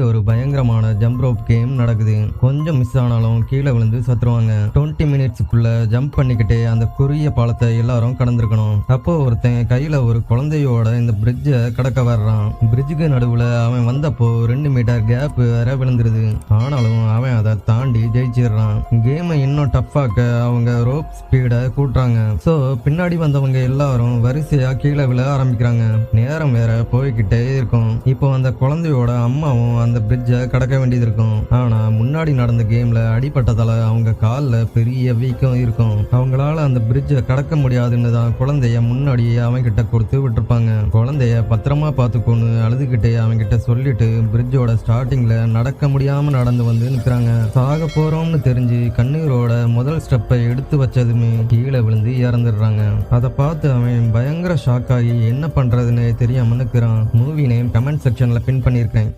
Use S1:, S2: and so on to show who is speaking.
S1: இங்க ஒரு பயங்கரமான ஜம்ப் ரோப் கேம் நடக்குது. கொஞ்சம் மிஸ் ஆனாலும் கீழே விழுந்து சத்துருவாங்க. டுவெண்ட்டி மினிட்ஸுக்குள்ள ஜம்ப் பண்ணிக்கிட்டே அந்த குறுகிய பாலத்தை எல்லாரும் கடந்திருக்கணும். அப்போ ஒருத்தன் கையில ஒரு குழந்தையோட இந்த பிரிட்ஜை கடக்க வர்றான். பிரிட்ஜுக்கு நடுவுல அவன் வந்தப்போ ரெண்டு மீட்டர் கேப் வேற விழுந்துருது. ஆனாலும் அவன் அதை தாண்டி ஜெயிச்சிடுறான். கேமை இன்னும் டஃப்பாக்க அவங்க ரோப் ஸ்பீடை கூட்டுறாங்க. ஸோ பின்னாடி வந்தவங்க எல்லாரும் வரிசையா கீழே விழ ஆரம்பிக்கிறாங்க. நேரம் வேற போய்கிட்டே இருக்கும். இப்போ அந்த குழந்தையோட அம்மாவும் அந்த பிரிட்ஜை கடக்க வேண்டியது இருக்கும். ஆனா முன்னாடி நடந்த கேம்ல அடிபட்டதால அவங்க காலில் பெரிய வீக்கம் இருக்கும். அவங்களால அந்த பிரிட்ஜை கடக்க முடியாதுன்னு தான் குழந்தைய முன்னாடியே அவன்கிட்ட கொடுத்து விட்டுருப்பாங்க. குழந்தைய பத்திரமா பார்த்துக்கோன்னு அழுதுகிட்டே அவன்கிட்ட சொல்லிட்டு பிரிட்ஜோட ஸ்டார்டிங்ல நடக்க முடியாம நடந்து வந்து நிற்கிறாங்க சாக போறோம்னு தெரிஞ்சு கண்ணீரோட முதல் ஸ்டெப்பை எடுத்து வச்சதுமே கீழே விழுந்து இறந்துடுறாங்க. அதை பார்த்து அவன் பயங்கர ஷாக் ஆகி என்ன பண்றதுன்னு தெரியாம நிற்கிறான் மூவி நேம் கமெண்ட் செக்ஷன்ல பின் பண்ணியிருக்கேன்.